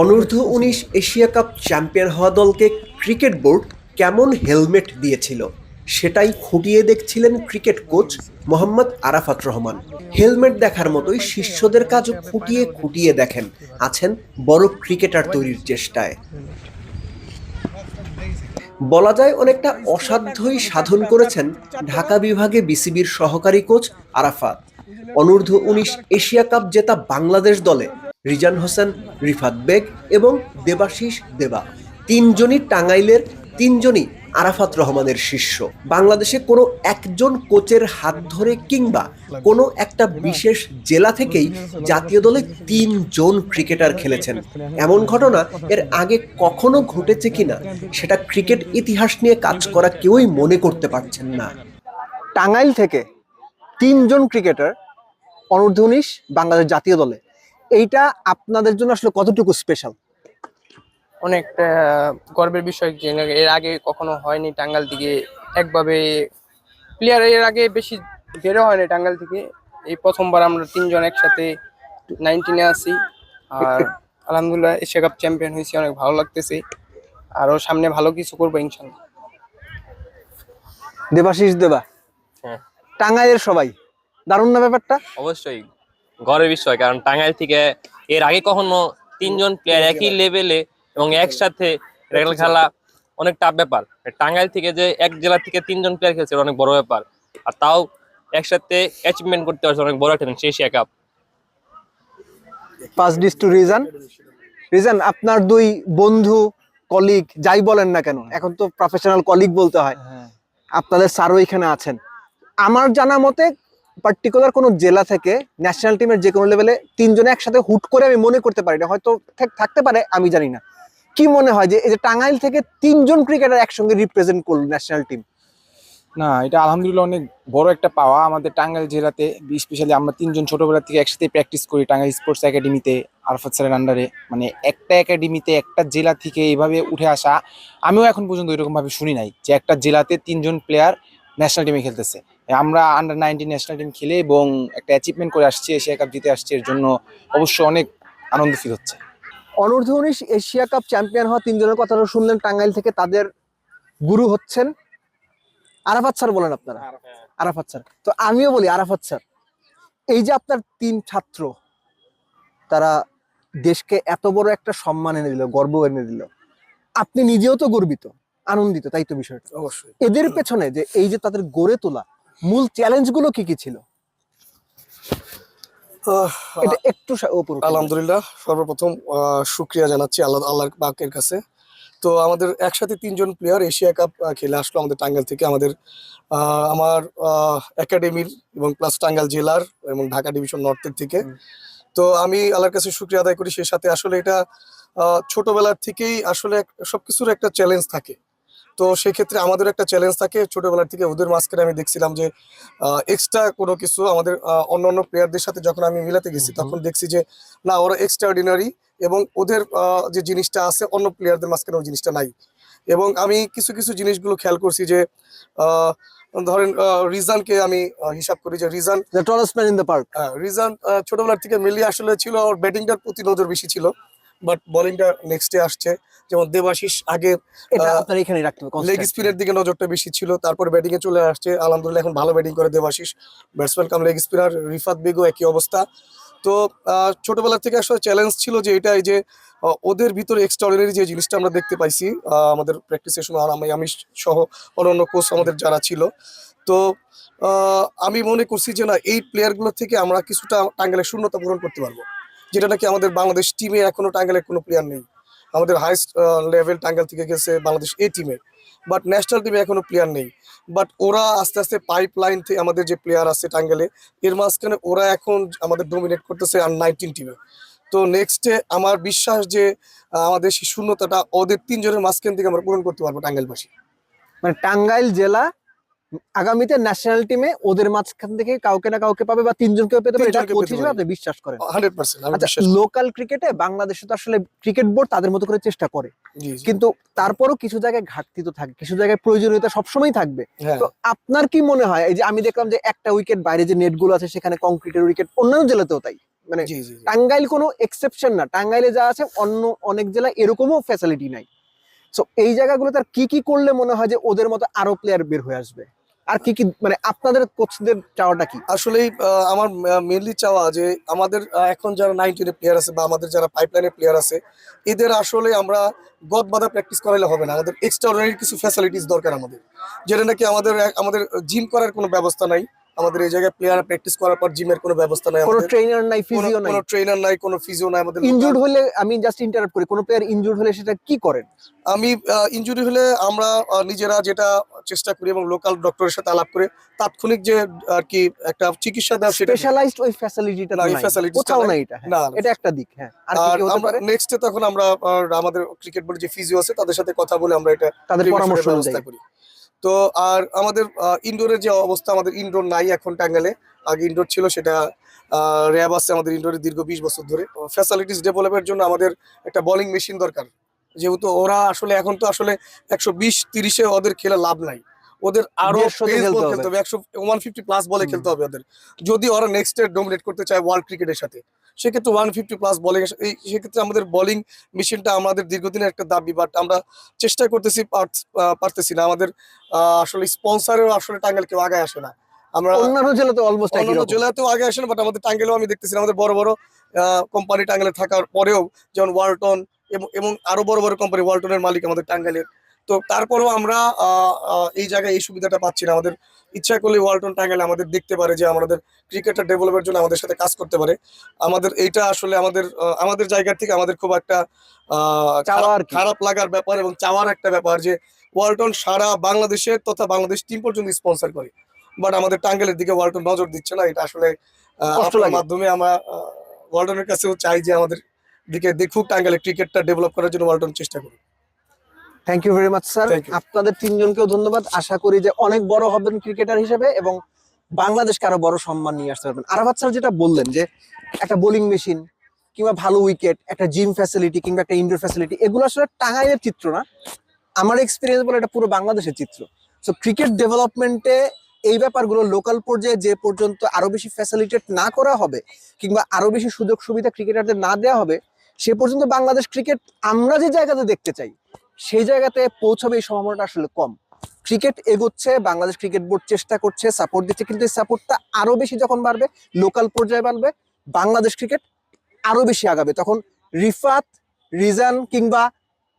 অনূর্ধ্ব উনিশ Asia cup champion হওয়া দলকে ক্রিকেট বোর্ড কেমন হেলমেট দিয়েছিল, সেটাই খুঁটিয়ে দেখছিলেন cricket coach Mohammad Arafat Rahman. Helmet দেখার মতোই শিষ্যদের কাজও খুঁটিয়ে খুঁটিয়ে দেখেন, আছেন বড় ক্রিকেটার তৈরির চেষ্টায়। বলা যায় অনেকটা অসাধ্যই সাধন করেছেন ঢাকা বিভাগে বিসিবির সহকারী কোচ আরাফাত। অনূর্ধ্ব উনিশ এশিয়া কাপ জেতা বাংলাদেশ দলে রিজান হোসেন, রিফাত বেগ এবং দেবাশিস দেবা। তিনজনই টাঙ্গাইলের, তিনজনই আরাফাত রহমানের শিষ্য। বাংলাদেশে কোনো একজন কোচের হাত ধরে কিংবা কোনো একটা বিশেষ জেলা থেকেই জাতীয় দলে তিনজন ক্রিকেটার খেলেছেন। এমন ঘটনা এর আগে কখনো ঘটেছে কিনা, সেটা ক্রিকেট ইতিহাস নিয়ে কাজ করা কেউই মনে করতে পারছেন না। টাঙ্গাইল থেকে তিনজন ক্রিকেটার, অনূর্ধ্ব উনিশ, বাংলাদেশ জাতীয় দলে। এইটা আপনাদের জন্য আসলে কতটুকু স্পেশাল অনেকটা গর্বের বিষয় যে এর আগে কখনো হয়নি টাঙ্গাল থেকে। একভাবে প্লেয়ার এর আগে বেশি বেরো হয়নি টাঙ্গাল থেকে। এই প্রথমবার আমরা তিনজন একসাথে নাইনটিনে আছি। আর আলহামদুলিল্লাহ এশিয়া কাপ চ্যাম্পিয়ন হয়েছি অনেক ভালো লাগতেছে। আরও সামনে ভালো কিছু করব ইনশাল্লাহ। দেবাশিস দেবা হ্যাঁ। টাঙ্গাইলের সবাই দারুণ না ব্যাপারটা? অবশ্যই। গর্বের বিষয় কারণ টাঙ্গাইল থেকে এর আগে কখনো তিনজন প্লেয়ার একই লেভেলে এবং একসাথে রেগল খেলা অনেক টাফ ব্যাপার। টাঙ্গাইল থেকে যে এক জেলা থেকে তিনজন প্লেয়ার খেলছে অনেক বড় ব্যাপার। আর তাও একসাথে অ্যাচিভমেন্ট করতে পারছে অনেক বড় একটা জিনিস Asia cup pass this to reason reason আপনার দুই বন্ধু কলিগ যাই বলেন না কেন এখন তো প্রফেশনাল কলিগ বলতে হয়। আপনাদের স্যারও এখানে আছেন। আমার জানা মতে পার্টিকুলার কোনো জেলা থেকে ন্যাশনাল টিমের যে কোনো লেভেলে তিনজনে একসাথে হুট করে আমি মনে করতে পারি না। হয়তো থাক- থাকতে পারে, আমি জানি না। কি মনে হয় যে এই যে টাঙ্গাইল থেকে তিনজন ক্রিকেটার একসঙ্গে রিপ্রেজেন্ট করল ন্যাশনাল টিম না, এটা আলহামদুলিল্লাহ অনেক বড় একটা পাওয়া। আমাদের টাঙ্গাইল জেলাতে স্পেশালি আমরা তিনজন ছোটবেলা থেকে একসাথে প্র্যাকটিস করি টাঙ্গাইল স্পোর্টস একাডেমিতে আরফাত স্যারের আন্ডারে মানে একটা একাডেমিতে একটা জেলা থেকে এইভাবে উঠে আসা, আমিও এখন পর্যন্ত এরকম ভাবে শুনি নাই যে একটা জেলাতে তিনজন প্লেয়ার ন্যাশনাল টিমে খেলতেছে। আমরা আন্ডার নাইনটিন ন্যাশনাল টিম খেলে এবং একটা অ্যাচিভমেন্ট করে আসছি এশিয়া কাপ জিতে আসছে এর জন্য অবশ্য অনেক আনন্দ ফিল হচ্ছে। অনূর্ধ্ব উনিশ এশিয়া কাপ চ্যাম্পিয়ন হওয়া তিনজনের কথা শুনলেন টাঙ্গাইল থেকে তাদের গুরু হচ্ছেন আরাফাত স্যার বলেন আপনারা। আরাফাত স্যার। তো আমিও বলি আরাফাত স্যার এই যে আপনার তিন ছাত্র তারা দেশকে এত বড় একটা সম্মান এনে দিল গর্ব এনে দিল আপনি নিজেও তো গর্বিত আনন্দিত তাই তো বিষয়টা। অবশ্যই। এদের পেছনে যে এই যে তাদের গড়ে তোলা মূল চ্যালেঞ্জগুলো কি কি ছিল? এটা একটু সা- আলহামদুলিল্লাহ সর্বপ্রথম শুক্রিয়া জানাচ্ছি আল্লাহ আল্লাহর পাকের কাছে। তো আমাদের একসাথে তিনজন প্লেয়ার এশিয়া কাপ খেলে আসলো আমাদের টাঙ্গাইল থেকে। আমাদের আমার একাডেমির এবং প্লাস টাঙ্গাইল জেলার এবং ঢাকা ডিভিশন নর্থের থেকে। তো আমি আল্লাহর কাছে শুক্রিয়া আদায় করি সেই সাথে আসলে এটা ছোটবেলার থেকেই আসলে সবকিছুর একটা চ্যালেঞ্জ থাকে। তো সেক্ষেত্রে আমাদের একটা চ্যালেঞ্জ থাকে। ছোটবেলার থেকে ওদের মাঝখানে আমি দেখছিলাম যে এক্সট্রা কোনো কিছু আমাদের অন্য অন্য প্লেয়ারদের সাথে যখন আমি মিলাতে গেছি তখন দেখছি যে না ওরা এক্সট্রা অর্ডিনারি এবং ওদের যে জিনিসটা আছে অন্য প্লেয়ারদের মাঝখানে ওই জিনিসটা নাই। এবং আমি কিছু কিছু জিনিসগুলো খেয়াল করছি যে ধরেন রিজানকে আমি হিসাব করি যে Rizan in the park Rizan ছোটবেলার থেকে মিলিয়ে আসলে ছিল ওর ব্যাটিংটার প্রতি নজর বেশি ছিল। বাট বোলিংটা নেক্সটে আসছে। যেমন দেবাশিস আগে আপনার এখানে রাখতে হবে লেগ। স্পিনের দিকে নজরটা বেশি ছিল তারপর ব্যাটিং এ চলে আসছে। আলহামদুলিল্লাহ এখন ভালো ব্যাটিং করে Debashis. Batsman cum leg spinner Rifat বেগও একই অবস্থা। তো ছোটবেলা থেকে আসলে চ্যালেঞ্জ ছিল যে এটাই যে ওদের ভিতরে এক্সট্রাঅর্ডিনারি যে জিনিসটা আমরা দেখতে পাইছি আমাদের প্র্যাকটিসের সময় আর আমি আমি সহ অন্যান্য কোচ আমাদের যারা ছিল। তো আহ, আমি মনে করছি যে না এই প্লেয়ারগুলো থেকে আমরা কিছুটা টাঙ্গালের শূন্যতা পূরণ করতে পারব। যেটা নাকি আমাদের বাংলাদেশ টিমে এখনও টাঙ্গালের কোনো প্লেয়ার নেই। আমাদের হাইস্ট লেভেল টাঙ্গাল থেকে গেছে বাংলাদেশ এ টিমে বাট ন্যাশনাল টিমে এখনও প্লেয়ার নেই। বাট ওরা আস্তে আস্তে পাইপ লাইন থেকে আমাদের যে প্লেয়ার আছে টাঙ্গালে এর মাঝখানে ওরা এখন আমাদের ডোমিনেট করতেছে আর নাইনটিন টিমে তো নেক্সটে আমার বিশ্বাস যে আমাদের সেই শূন্যতাটা ওদের তিনজনের মাঝখান থেকে আমরা পূরণ করতে পারব টাঙ্গাইলবাসী মানে টাঙ্গাইল জেলা আগামীতে ন্যাশনাল টিমে ওদের মাঝখান থেকে কাউকে না কাউকে পাবে বা তিনজনকেও পেতে পারে এটা কোচ পেতে হিসেবে পারে। আপনি বিশ্বাস করেন। আমি আচ্ছা লোকাল ক্রিকেটে বাংলাদেশে তো আসলে ক্রিকেট বোর্ড তাদের মতো করে চেষ্টা করে। কিন্তু তারপরও কিছু জায়গায় ঘাটতি তো থাকে কিছু জায়গায় প্রয়োজনীয়তা সবসময় থাকবে। হ্যাঁ। তো আপনার কি মনে হয় এই যে আমি দেখলাম যে একটা উইকেট বাইরে যে নেটগুলো আছে সেখানে কংক্রিটের উইকেট অন্যান্য জেলাতেও তাই? মানে। টাঙ্গাইল কোনো এক্সেপশন না। টাঙ্গাইলে যা আছে অন্য অনেক জেলায় এরকমও ফ্যাসিলিটি নাই। সো এই জায়গাগুলো তার কি কি করলে মনে হয় যে ওদের মতো আরও প্লেয়ার বের হয়ে আসবে? আর কি কি মানে আপনাদের কোচদের চাওয়াটা কি? আসলে আমার মেনলি চাওয়া যে আমাদের এখন যারা নাইনটিনে প্লেয়ার আছে বা আমাদের যারা পাইপলাইনের প্লেয়ার আছে, এদের আসলে আমরা গদ বাধা প্র্যাকটিস করাইলে হবে না। আমাদের এক্সট্রা কিছু ফ্যাসিলিটিস দরকার আমাদের। যেটা নাকি আমাদের আমাদের জিম করার কোনো ব্যবস্থা নাই। আমাদের এই জায়গায় প্লেয়ার প্র্যাকটিস করার পর জিমের কোনো ব্যবস্থা নাই কোনো ট্রেনার নাই ফিজিও নাই। কোনো ট্রেনার নাই কোনো ফিজিও নাই আমাদের ইনজুর্ড হলে আমি জাস্ট ইন্টারাপ্ট করি কোনো প্লেয়ার ইনজুর্ড হলে সেটা কি করেন? আমি ইনজুরি হলে আমরা নিজেরা যেটা চেষ্টা করি এবং লোকাল ডক্টরের সাথে আলাপ করে তাৎক্ষণিক যে আর কি একটা চিকিৎসা দেওয়া সেটা স্পেশালাইজড ওই ফ্যাসিলিটিটা নাই। facilities টা কোথাও নাই। এটা হ্যাঁ। এটা একটা দিক হ্যাঁ। আর আমরা নেক্সটে তখন আমরা আমাদের ক্রিকেট বোর্ডে যে ফিজিও আছে তাদের সাথে কথা বলে আমরা এটা তাদের পরামর্শ ব্যবস্থা অনুযায়ী। করি। তো আর আমাদের ইনডোরের যে অবস্থা, আমাদের ইনডোর নাই এখন ট্যাঙ্গেলে আগে ইনডোর ছিল সেটা র্যাব আছে আমাদের ইনডোরে দীর্ঘ বিশ বছর ধরে। ফ্যাসিলিটিস ডেভেলপের জন্য আমাদের একটা বোলিং মেশিন দরকার। যেহেতু ওরা আসলে, এখন তো আসলে একশো বিশ তিরিশে ওদের খেলে লাভ নাই। ওদের আরও খেলতে হবে। একশো ওয়ান ফিফটি প্লাস বলে খেলতে হবে ওদের। যদি ওরা নেক্সট ইয়ার ডোমিনেট করতে চায় ওয়ার্ল্ড ক্রিকেটের সাথে সেক্ষেত্রে ওয়ান ফিফটি প্লাস বলে এই সেক্ষেত্রে আমাদের বোলিং মেশিনটা আমাদের দীর্ঘদিনের একটা দাবি বাট আমরা চেষ্টা করতেছি পারতেছি না। আমাদের আসলে স্পন্সারেও আসলে টাঙ্গাইল কেউ আগে আসে না। আমরা অন্যান্য জেলাতে অলমোস্ট অন্যান্য জেলাতেও আগে আসে না বাট আমাদের টাঙ্গাইলেও আমি দেখতেছি আমাদের বড় বড় কোম্পানি টাঙ্গাইলে থাকার পরেও যেমন ওয়ালটন এবং এবং আরও বড় বড় কোম্পানি ওয়ালটনের মালিক আমাদের টাঙ্গাইলের। তো তারপরেও আমরা এই জায়গায় এই সুবিধাটা পাচ্ছি না। আমাদের ইচ্ছা করলে ওয়ালটন টাঙ্গাইলে আমাদের দেখতে পারে যে আমাদের ক্রিকেটটা ডেভেলপের জন্য আমাদের সাথে কাজ করতে পারে। আমাদের এইটা আসলে আমাদের আমাদের জায়গা থেকে আমাদের খুব একটা আহ, খারাপ- লাগার ব্যাপার এবং চাওয়ার একটা ব্যাপার যে ওয়ালটন সারা বাংলাদেশের তথা বাংলাদেশ টিম পর্যন্ত স্পন্সর করে। বাট আমাদের টাঙ্গাইলের দিকে ওয়ালটন নজর দিচ্ছে না। এটা আসলে আপনার মাধ্যমে আমরা ওয়ালটনের কাছেও চাই যে আমাদের দিকে দেখুক টাঙ্গাইলের ক্রিকেটটা ডেভেলপ করার জন্য ওয়ালটন চেষ্টা করুক। Thank you very much sir আপনাদের তিনজনকেও ধন্যবাদ। আশা করি যে অনেক বড় হবেন ক্রিকেটার হিসেবে এবং বাংলাদেশকে আরও বড় সম্মান নিয়ে আসতে পারবেন। আরাফাত স্যার যেটা বললেন যে একটা বোলিং মেশিন কিংবা ভালো উইকেট একটা জিম ফ্যাসিলিটি কিংবা একটা ইনডোর ফ্যাসিলিটি এগুলো আসলে টাঙ্গাইলের চিত্র না। আমার এক্সপিরিয়েন্স বলে এটা পুরো বাংলাদেশের চিত্র। সো ক্রিকেট ডেভেলপমেন্টে এই ব্যাপারগুলো লোকাল পর্যায়ে যে পর্যন্ত আরও বেশি ফ্যাসিলিটেট না করা হবে কিংবা আরও বেশি সুযোগ সুবিধা ক্রিকেটারদের না দেওয়া হবে সে পর্যন্ত বাংলাদেশ ক্রিকেট আমরা যে জায়গাতে দেখতে চাই সেই জায়গাতে পৌঁছাবে এই সম্ভাবনাটা আসলে কম। ক্রিকেট এগোচ্ছে, বাংলাদেশ ক্রিকেট বোর্ড চেষ্টা করছে সাপোর্ট দিচ্ছে, কিন্তু এই সাপোর্টটা আরও বেশি যখন বাড়বে লোকাল পর্যায়ে বাড়বে, বাংলাদেশ ক্রিকেট আরও বেশি আগাবে। তখন রিফাত, রিজান কিংবা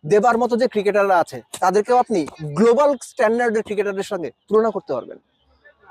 দেবার মতো যে ক্রিকেটাররা আছে, তাদেরকেও আপনি গ্লোবাল স্ট্যান্ডার্ডের ক্রিকেটারদের সঙ্গে তুলনা করতে পারবেন।